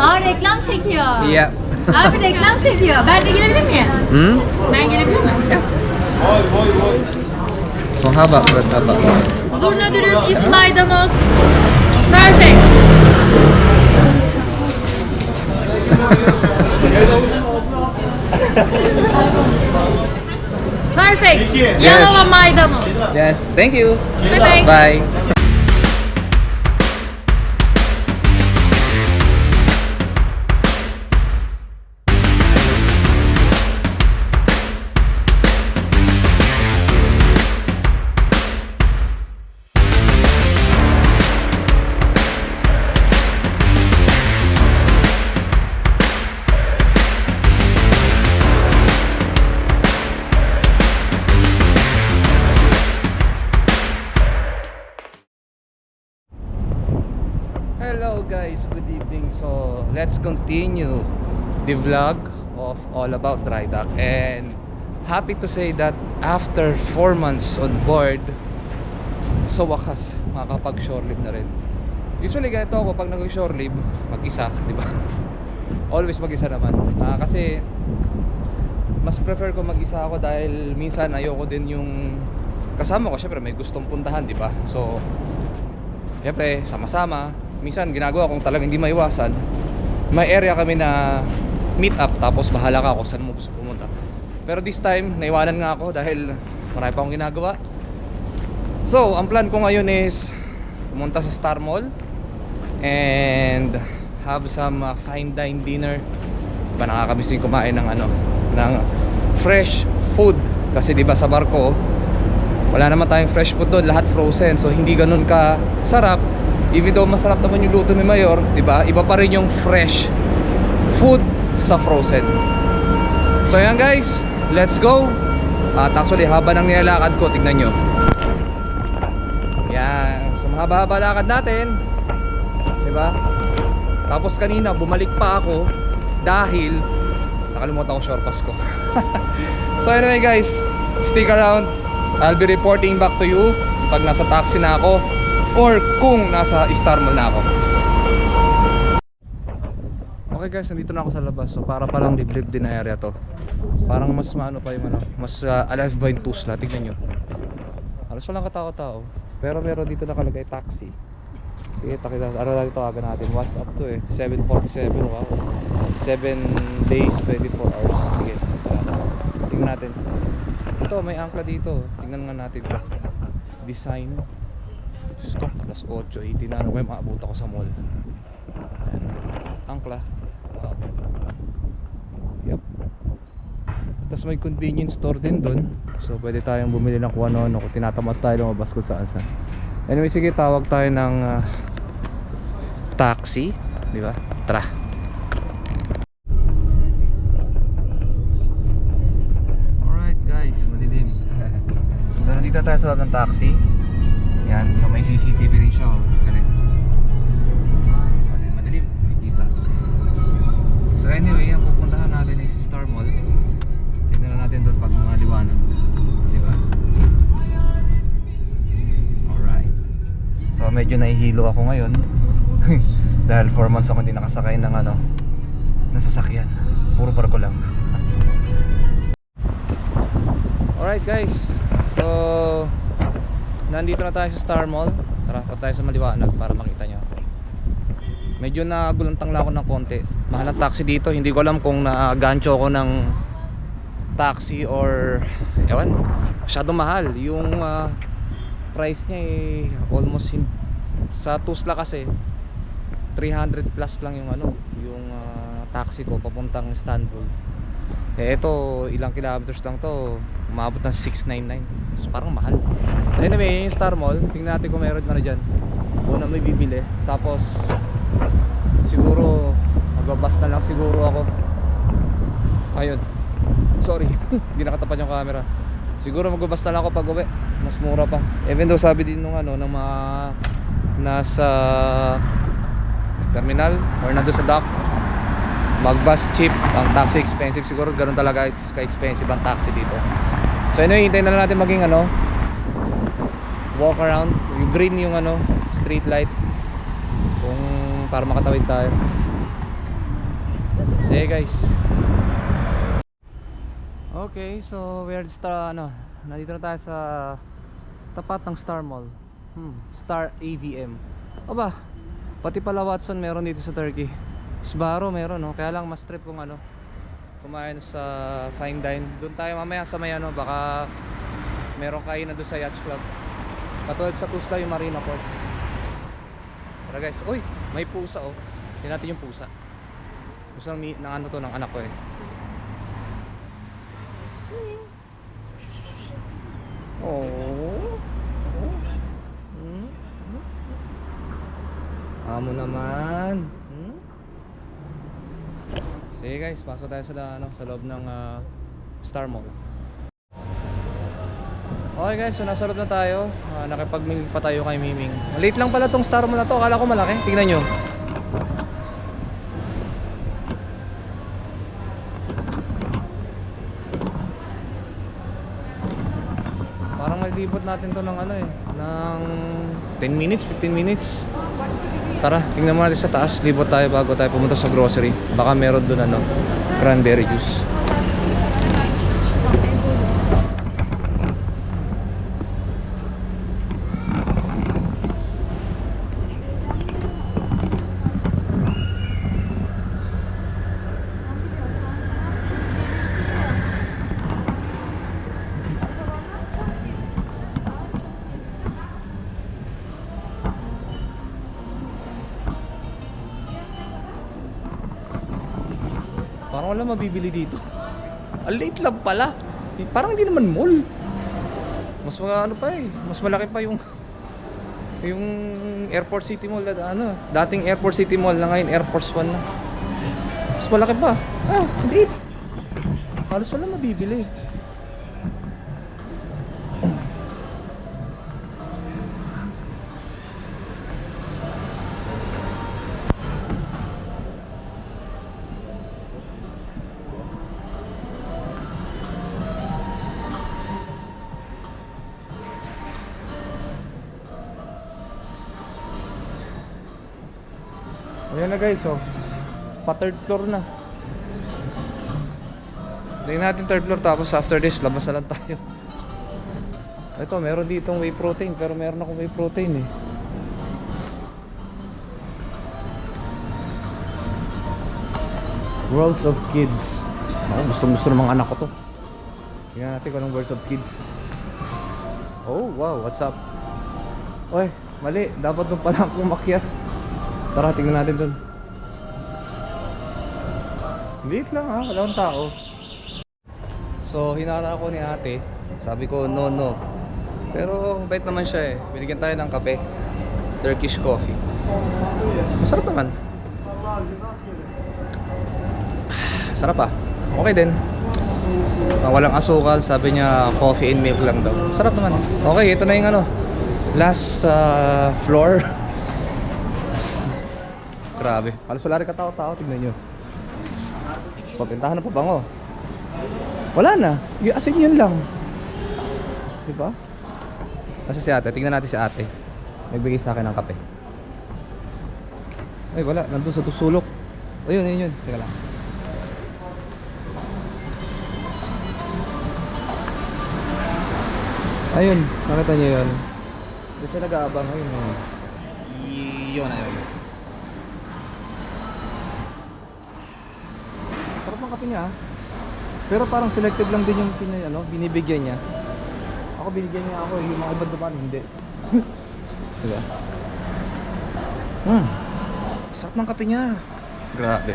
Aa reklam çekiyor. Yeah. Abi reklam çekiyor. Ben de gelebilir miyim? Hmm? Ben gelebilir miyim? Mahaba, mahaba. Zurna dürüm, is maydanoz. Perfect. Perfect. Yanova maydanoz. Yes, thank you. Bye bye. Bye. Let's continue the vlog of All About Dry Dock and happy to say that after 4 months on board sa wakas, makakapag shore leave na rin. Usually ganito ako pag nag-shore leave, mag-isa, di ba? Always mag-isa naman. Ah, kasi mas prefer ko mag-isa ako dahil minsan ayoko din yung kasama ko, syempre may gustong puntahan, di ba? So, Siyempre, sama-sama. Minsan, ginagawa kung talagang hindi maiwasan. May area kami na meet up tapos bahala ka kung saan mo gusto pumunta. Pero this time, naiwanan nga ako dahil marami pa akong ginagawa. So, ang plan ko ngayon is pumunta sa Star Mall and have some uh, fine dine dinner. Ba nakakamiss din kumain ng ano, ng fresh food kasi 'di ba sa barko wala naman tayong fresh food doon, lahat frozen. So hindi ganun ka sarap. Even though masarap naman yung luto ni Mayor, 'di ba? Iba pa rin yung fresh food sa frozen. So yan guys, let's go. At actually haba ng nilalakad ko, tignan nyo. Yan, so mahaba-haba lakad natin. 'Di ba? Tapos kanina bumalik pa ako dahil nakalimutan ko short pass ko. so anyway guys, stick around. I'll be reporting back to you pag nasa taxi na ako or kung nasa Star Mall na ako. Okay guys, nandito na ako sa labas. So para palang liblib din na area to. Parang mas maano pa yung ano, mas uh, alive ba yung Tusla? Tignan nyo. Halos walang katao-tao. Pero meron dito nakalagay taxi. Sige, takita, ano natin tawagan natin. What's up to eh? 747, wow. 7 days, 24 hours. Sige, tara. Tingnan natin. Ito, may angkla dito. Tingnan nga natin. Design. Diyos ko, alas 8, 18 na. Ano maabot ako sa mall? Ayan. Angkla. Wow. Yup. Tapos may convenience store din doon. So pwede tayong bumili ng kung ano-ano kung tinatamad tayo lumabas kung saan saan. Anyway, sige, tawag tayo ng ah, taxi. Di ba? Tara. Alright guys, madilim. so nandito tayo sa loob ng taxi. Yan, so may CCTV rin siya. Oh. Galing. Madilim, madilim. Nakikita. So anyway, ang pupuntahan natin si Star Mall. Tignan na natin doon pag mga liwanag. Di ba? Alright. So medyo nahihilo ako ngayon. Dahil 4 months ako hindi nakasakay ng ano, ng sasakyan. Puro barko lang. Alright guys. So nandito na tayo sa Star Mall. Tara, pa tayo sa maliwanag para makita nyo. Medyo nagulantang lang ako ng konti. Mahal ang taxi dito. Hindi ko alam kung nagancho ako ng taxi or ewan. Masyado mahal. Yung ah, price niya eh almost in, sa Tusla kasi 300 plus lang yung ano, yung ah, taxi ko papuntang Istanbul. Eh ito, ilang kilometers lang to, umabot ng 699. So parang mahal. So anyway, yung Star Mall, tingnan natin kung meron na dyan. Una may bibili. Tapos siguro magbabas na lang siguro ako. Ayun. Sorry, hindi nakatapat yung camera. Siguro magbabas na lang ako pag uwi. Mas mura pa. Even though sabi din nung ano, ng mga nasa terminal or nandun sa dock mag bus cheap ang taxi expensive siguro ganun talaga ka-expensive ang taxi dito so anyway hintayin na lang natin maging ano walk around yung green yung ano street light kung para makatawid tayo Sige guys. Okay, so we're star ano, nandito na tayo sa tapat ng Star Mall. Hmm, Star AVM. Aba, pati pala Watson meron dito sa Turkey. Sbarro meron no, kaya lang mas trip kung ano kumain sa fine dine. Doon tayo mamaya sa may ano, baka meron kainan doon sa Yacht Club. Katulad sa Tuzla yung Marina Port. Tara guys, uy, may pusa oh. Tingnan natin yung pusa. Gusto ng, ng ano to ng anak ko eh. Oh. Hmm? Amo naman. Sige guys, pasok tayo sa ano, sa loob ng ah, Star Mall. Okay guys, so nasa loob na tayo. Uh, nakipagming pa tayo kay Miming. Late lang pala tong Star Mall na to. Akala ko malaki. Tingnan nyo. Parang malibot natin to ng ano eh. Ng 10 minutes, 15 minutes. Tara, tingnan mo natin sa taas. Libot tayo bago tayo pumunta sa grocery. Baka meron doon ano, cranberry juice. Parang wala mabibili dito. Ang late lang pala. Parang hindi naman mall. Mas mga ano pa eh. Mas malaki pa yung yung Airport City Mall na ano, dating Airport City Mall na ngayon Air Force One na. Mas malaki pa. Ah, hindi. Halos wala mabibili. Ayan na guys, oh. Pa third floor na. Tingnan natin third floor tapos after this, labas na lang tayo. Ito, meron ditong whey protein pero meron akong whey protein eh. Worlds of Kids. Ako, gusto gusto ng mga anak ko to. Tingnan natin kung anong Worlds of Kids. Oh, wow, what's up? Oy, mali. Dapat nung pala ako umakyat. Tara, tingnan natin dun. Liit lang ha, wala akong tao. So, hinara ako ni ate. Sabi ko, no, no. Pero, bait naman siya eh. Binigyan tayo ng kape. Turkish coffee. Masarap naman. Sarap ah. Okay din. Ah, walang asukal, sabi niya coffee and milk lang daw. Sarap naman. Okay, ito na yung ano. Last ah, floor. Grabe. Halos wala rin katao-tao. Tignan nyo. Papintahan na pabango. Wala na. Y- As in yun lang. Di ba? Nasa si ate. Tingnan natin si ate. Nagbigay sa akin ng kape. Ay, wala. Nandun sa tusulok. Ayun, ayun, yun. Teka lang. Ayun. Nakita niyo yun. Siya nag-aabang. Ayun, ayun. Yun na Sarap ng kape niya ah. Pero parang selected lang din yung pina, ano, binibigyan niya. Ako binigyan niya ako, eh, yung mga ibang naman hindi. diba? Hmm. Sarap ng kape niya. Grabe.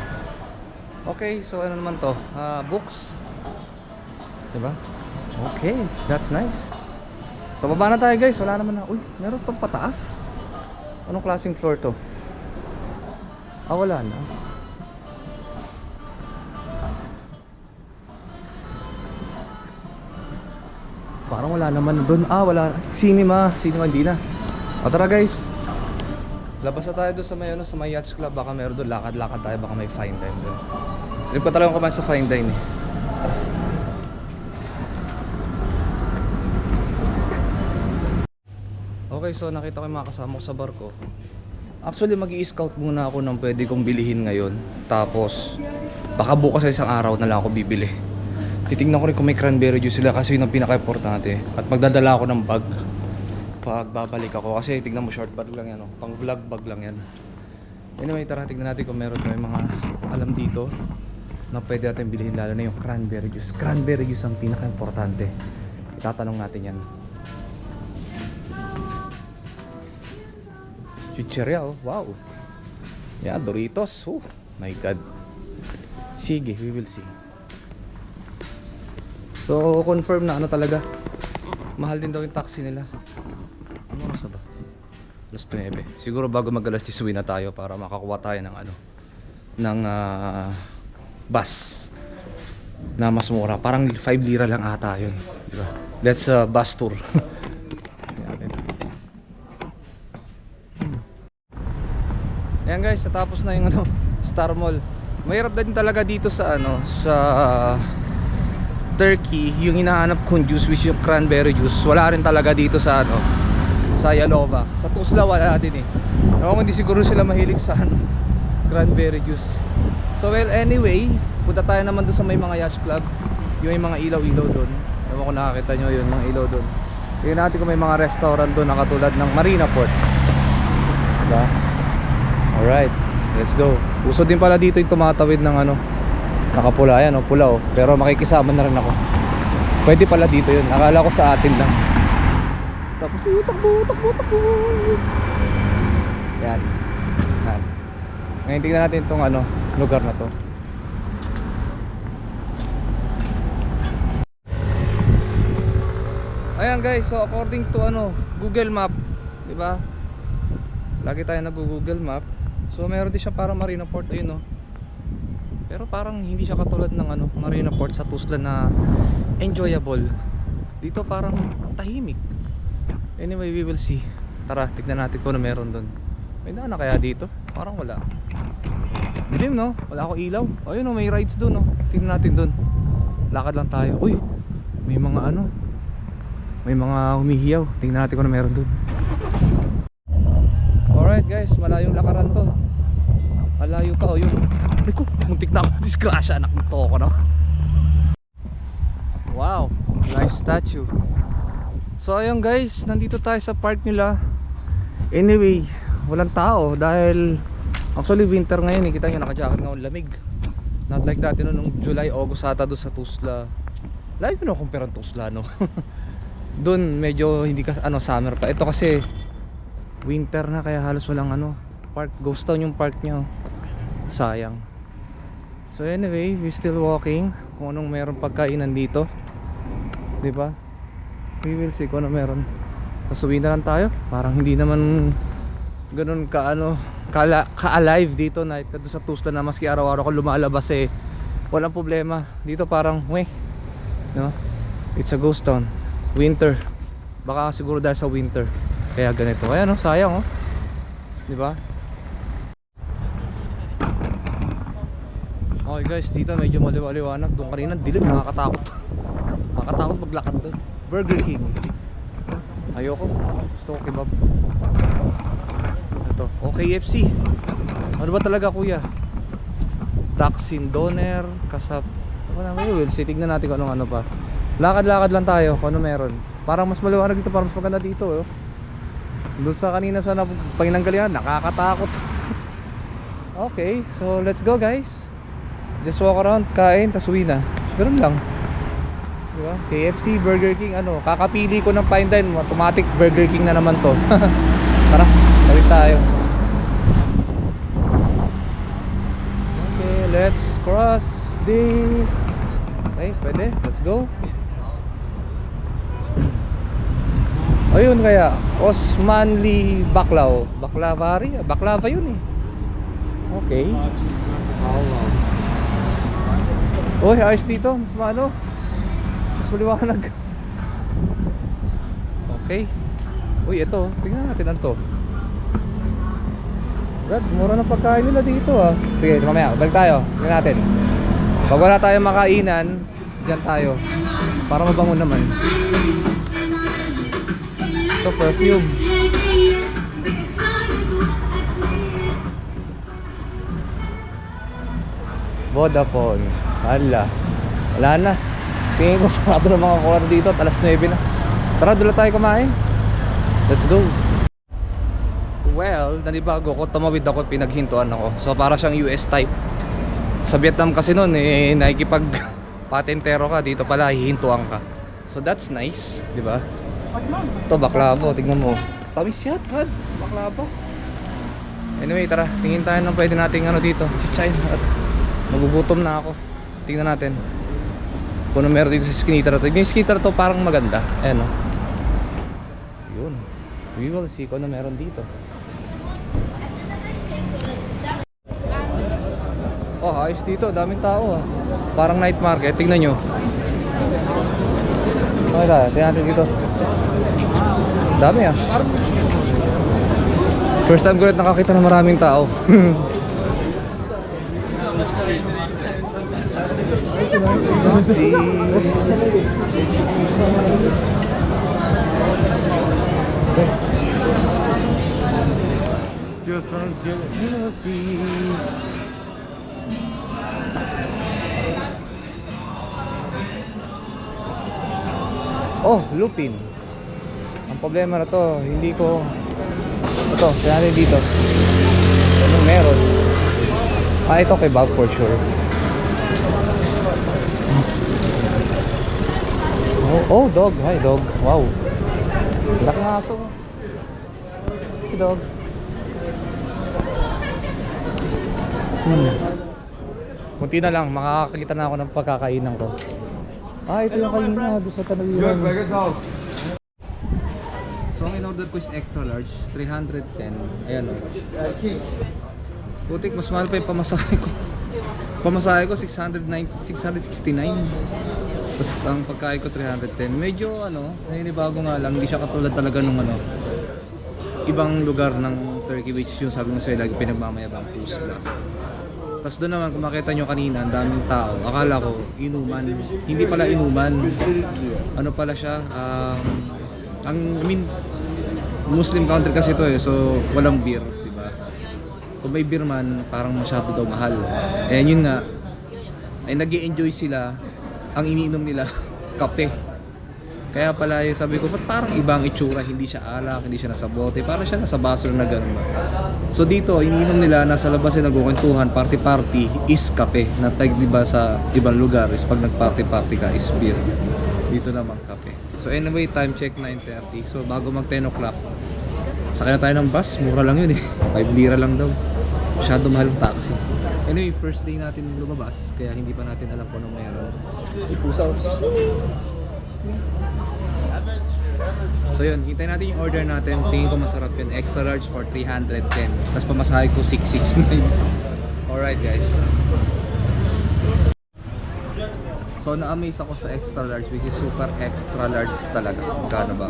Okay, so ano naman to? Ah, books. Diba? Okay, that's nice. So baba na tayo guys, wala naman na. Uy, meron pang pataas. Anong klaseng floor to? Ah, wala na. Parang wala naman doon. Ah, wala. Cinema. Cinema, hindi na. O tara guys. Labas na tayo doon sa may, ano, sa may yachts club. Baka meron doon. Lakad-lakad tayo. Baka may fine dine doon. Trip ko talagang kumain sa fine dine eh. Okay, so nakita ko yung mga kasama ko sa barko. Actually, mag scout muna ako ng pwede kong bilihin ngayon. Tapos, baka bukas sa isang araw na lang ako bibili. Titingnan ko rin kung may cranberry juice sila kasi yun ang pinaka-importante. At magdadala ako ng bag pag babalik ako. Kasi tignan mo, short bag lang yan. Oh. Pang vlog bag lang yan. Anyway, tara tignan natin kung meron may mga alam dito na pwede natin bilhin lalo na yung cranberry juice. Cranberry juice ang pinaka-importante. Itatanong natin yan. Chicheria, oh. Wow. Yeah, Doritos. Oh, my God. Sige, we will see. So, confirm na ano talaga. Mahal din daw yung taxi nila. Ano oras na ba? Alas 9. Siguro bago mag alas 10 uwi na tayo para makakuha tayo ng ano ng ah, bus na mas mura. Parang 5 lira lang ata yun. Di ba? Let's uh, bus tour. Yan, Ayan guys, natapos na yung ano, Star Mall. Mahirap din talaga dito sa ano, sa Turkey, yung hinahanap kong juice which yung cranberry juice. Wala rin talaga dito sa ano, sa Yalova. Sa Tuzla wala din eh. Ewan hindi siguro sila mahilig sa ano, cranberry juice. So well, anyway, punta tayo naman doon sa may mga yacht club. Yung may mga ilaw-ilaw doon. Ewan ko nakakita nyo yun, mga ilaw doon. Tingnan natin kung may mga restaurant doon na katulad ng Marina Port. Diba? Alright, let's go. Uso din pala dito yung tumatawid ng ano, nakapula yan, oh, pula oh. Pero makikisama na rin ako. Pwede pala dito yun. Akala ko sa atin lang. Tapos, eh, takbo, takbo, takbo. Yan. Yan. Ngayon tingnan natin itong ano, lugar na to. Ayan guys, so according to ano, Google Map, 'di ba? Lagi tayo nag-Google Map. So meron din siya para Marina Port ayun no. Pero parang hindi siya katulad ng ano, Marina Port sa Tuzla na enjoyable. Dito parang tahimik. Anyway, we will see. Tara, tignan natin kung ano meron doon. May daan na kaya dito? Parang wala. Dilim no? Wala akong ilaw. Ayun no, may rides doon no. Tingnan natin doon. Lakad lang tayo. Uy, may mga ano. May mga humihiyaw. Tingnan natin kung ano meron doon. Alright guys, malayong lakaran to. Malayo pa oh yun. Ay ko, muntik na ako disgrasya anak nito ko no. Wow, nice statue. So ayun guys, nandito tayo sa park nila. Anyway, walang tao dahil actually winter ngayon eh. Kita nyo naka-jacket nga lamig. Not like dati no, nung July, August ata doon sa Tuzla. Lagi ko na compare ang Tuzla no. doon medyo hindi ka ano summer pa. Ito kasi winter na kaya halos walang ano park. Ghost town yung park niya oh. sayang. So anyway we still walking. Kung anong meron pagkainan dito. Di ba? We will see kung ano meron. Tapos uwi na lang tayo. Parang hindi naman ganun ka ano ka-alive dito na ito sa Tuzla na maski araw-araw ko lumalabas eh walang problema. Dito parang weh no? it's a ghost town. Winter. Baka siguro dahil sa winter. Kaya ganito. Ayan oh, sayang oh. 'Di ba? Okay guys, dito medyo maliwa-liwanag. Doon kanina dilim, nakakatakot. Nakakatakot maglakad doon. Burger King. Ayoko. Gusto ko kebab. Ito, OKFC. Ano ba talaga kuya? Taksin Doner, Kasap. Wala, we will see. Tignan natin kung anong ano pa. Lakad-lakad lang tayo kung ano meron. Parang mas maliwanag dito, parang mas maganda dito. Oh. Doon sa kanina sa pinanggalingan, nakakatakot. okay, so let's go guys. Just walk around, kain, tas uwi na. Ganun lang. Diba? KFC, Burger King, ano, kakapili ko ng fine dine, automatic Burger King na naman to. Tara, balik tayo. Okay, let's cross the... Okay, pwede. Let's go. Ayun kaya, Osmanli Baklaw. Baklavari? Baklava yun eh. Okay. Uy, ayos dito. Mas maano. Mas maliwanag. Okay. Uy, ito. Tingnan natin ano to. God, mura ng pagkain nila dito ah. Sige, mamaya. Balik tayo. Tingnan natin. Pag wala tayong makainan, dyan tayo. Para mabango naman. Ito, perfume. Vodafone. Hala. Wala na. Tingin ko sarado ng mga kwarto dito at alas 9 na. Tara, doon tayo kumain. Let's go. Well, nanibago ko, tumawid ako at pinaghintuan ako. So para siyang US type. Sa Vietnam kasi noon, eh, nakikipag patentero ka, dito pala hihintuan ka. So that's nice, di ba? Ito, baklavo, tignan mo. Tamis yan, Brad. Baklavo. Anyway, tara, tingin tayo ng pwede nating ano dito, chichain. At magugutom na ako. Tingnan natin. Kung ano meron dito sa skinita na to. Yung skinita na to parang maganda. Ayan o. Yun. We will see kung ano meron dito. Oh, ayos dito. Daming tao ah. Parang night market. Tingnan nyo. Okay tayo. Tingnan natin dito. Dami ah. First time ko ulit nakakita ng maraming tao. Oh, lupin. Ang problema na to, hindi ko ito, kaya dito. Anong meron? Ah, ito kay Bob for sure. Oh, oh, dog. Hi, dog. Wow. Laki ng aso. Hi, dog. Hmm. Kunti na lang, makakakita na ako ng pagkakainan ko. Ah, ito yung kanina doon sa tanawiran. So, ang in-order ko is extra large, 310. Ayan o. Putik, mas mahal pa yung pamasahe ko. Pamasahe ko, 609, 669. Tapos ang pagkain ko, 310. Medyo ano, naninibago nga lang, hindi siya katulad talaga nung ano, ibang lugar ng Turkey which yung sabi ko sa'yo lagi pinagmamayabang Tuzla. Tapos doon naman kung makita nyo kanina, ang daming tao. Akala ko, inuman. Hindi pala inuman. Ano pala siya? Um, ang, I mean, Muslim country kasi ito eh. So, walang beer, di ba? Kung may beer man, parang masyado daw mahal. Eh, yun nga, ay nag enjoy sila. Ang iniinom nila, kape. Kaya pala yung sabi ko, ba't parang ibang itsura, hindi siya alak, hindi siya nasa bote, parang siya nasa baso na gano'n ba. So dito, iniinom nila, nasa labas ay nagkukwentuhan, party-party is kape. Na tag, di ba sa ibang lugar is pag nag-party-party ka is beer. Dito naman kape. So anyway, time check 9.30. So bago mag 10 o'clock, sakay na tayo ng bus, mura lang yun eh. 5 lira lang daw. Masyado mahal ang taxi. Anyway, first day natin lumabas, kaya hindi pa natin alam kung anong meron. Pusa. So yun, hintayin natin yung order natin. Tingin ko masarap yun. Extra large for 310. Tapos pamasahe ko 669. Alright guys. So na-amaze ako sa extra large which is super extra large talaga. Magkano ba?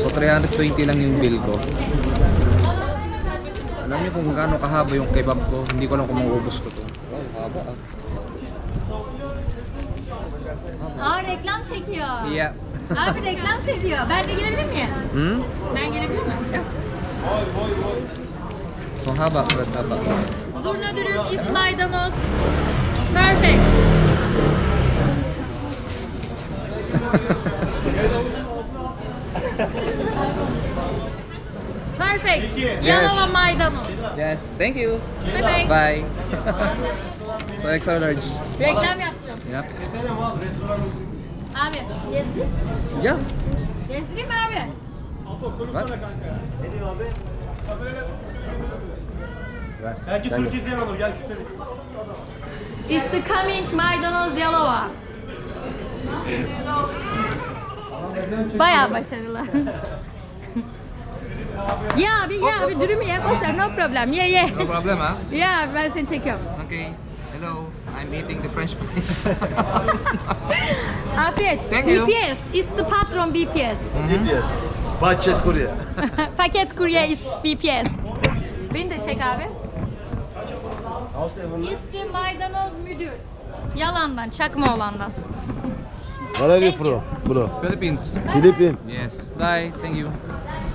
So 320 lang yung bill ko. Alam niyo kung gaano kahaba yung kebab ko. Hindi ko alam kung maubos ko to. Wow, haba ah. Aa reklam çekiyor. Yeah. Abi reklam çekiyor. Ben de girebilir miyim? Hmm? Ben girebilir miyim? So haba, Brad, haba. Zurna dürüm, İsmaydanoz. Perfect. Perfect. Yalova maydanoz. Yes, thank you. Bye bye. Bye. so extra large. Reklam yapacağım. Yep. Abi gezdireyim. Yeah. Gezdireyim mi abi? What? Belki Türk izleyen olur gel küfür. It's the coming maydanoz Yalova. Bayağı başarılı. ye abi ye abi dürümü ye boş ver no problem ye ye. No problem, huh? Ya ben seni çekiyorum. Okay. Hello. I'm eating the french fries. Afiyet. Thank you. BPS. It's the patron BPS. DPS. Bahçet Kurye. Paket kurye is BPS. Beni de çek abi. İsti maydanoz müdür. Yalandan, çakma olandan. Where are you you. from? Bro. Philippines. Philippine. Yes. Bye. Thank you.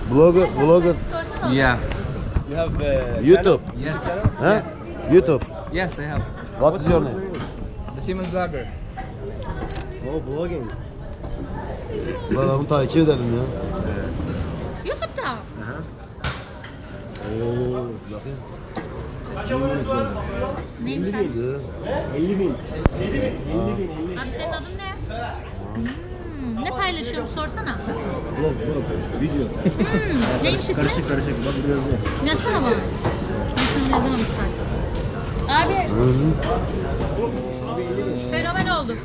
Blogger. Blogger. Yeah. YouTube. Yes. Huh? YouTube. Yes, I have. What is your name? The Simon Vlogger. Oh, vlogging. Lan adamı takip edelim ya. YouTube'da. Oo, bakayım. Neyim sen? Ya. Abi senin adın ne? Hmm, ne paylaşıyorum sorsana. Vlog, vlog. Video. Hmm, neymiş ismi? Karışık karışık. Bak biraz ne? Yazsana bana. Ben sana yazamamışlar. Abi fenomen oldum.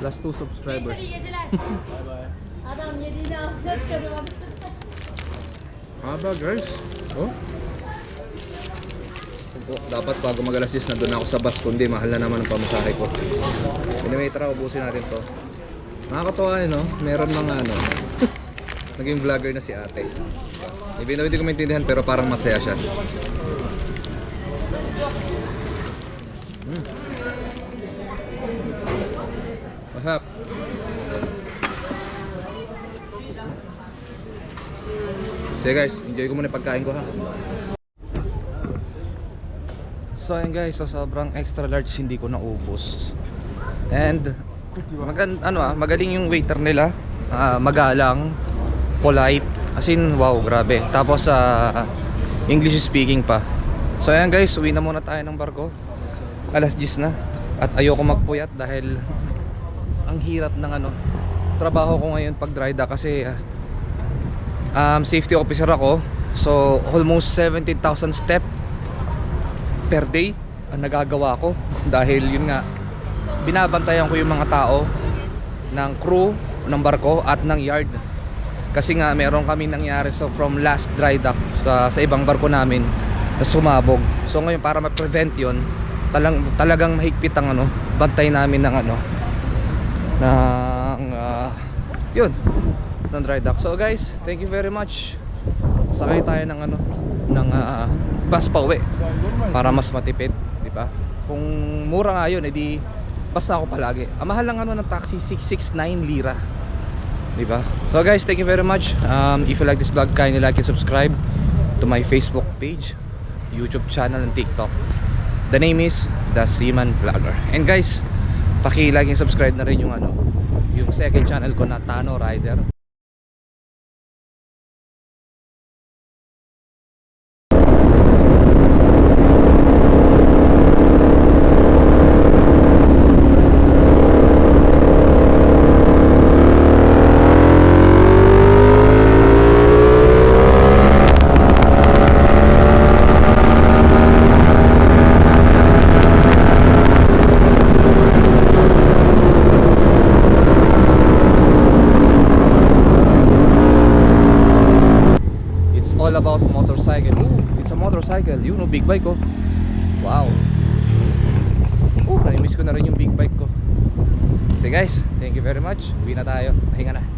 Plus 2 subscribers. Gençler iyi geceler. Adam yediğini alsat kadar. Haba guys. Oh. Dapat bago mag alas 10 nandun ako sa bus kundi mahal na naman ang pamasahe ko. Anyway, tara ubusin natin to. Nakakatawa eh, no? Meron mga ano, naging vlogger na si ate. Even though hindi ko maintindihan pero parang masaya siya. Mm. What's up? Sige guys, enjoy ko muna yung pagkain ko ha. So ayun guys, so sobrang extra large hindi ko naubos. And magan ano ah, magaling yung waiter nila. Ah, magalang, polite. As in, wow, grabe. Tapos sa English speaking pa. So ayan guys, uwi na muna tayo ng barko. Alas 10 na. At ayoko magpuyat dahil ang hirap ng ano trabaho ko ngayon pag dry dock kasi ah, um, safety officer ako so almost 17,000 step per day ang nagagawa ko. Dahil yun nga binabantayan ko yung mga tao ng crew ng barko at ng yard. Kasi nga meron kami nangyari so from last dry dock sa, sa ibang barko namin na sumabog. So ngayon para ma-prevent yun talang, talagang mahigpit ang ano bantay namin ng ano ng ah, yun ng dry dock. So guys thank you very much. Sakay tayo ng ano ng ah, bus pa uwi para mas matipid di ba? Kung mura nga yun edi basta ako palagi. Ang mahal lang ano ng taxi 669 lira. Di ba? So guys thank you very much. Um, if you like this vlog kindly like and subscribe to my facebook page youtube channel and tiktok. The name is the Seaman Vlogger. And guys paki-like and subscribe na rin yung ano yung second channel ko na Tano Rider It's all about motorcycle. Ooh, it's a motorcycle. Yun, oh, big bike oh. Wow. Oh, na-miss ko na rin yung big bike ko. So guys, thank you very much. Uwi na tayo. Pahinga na.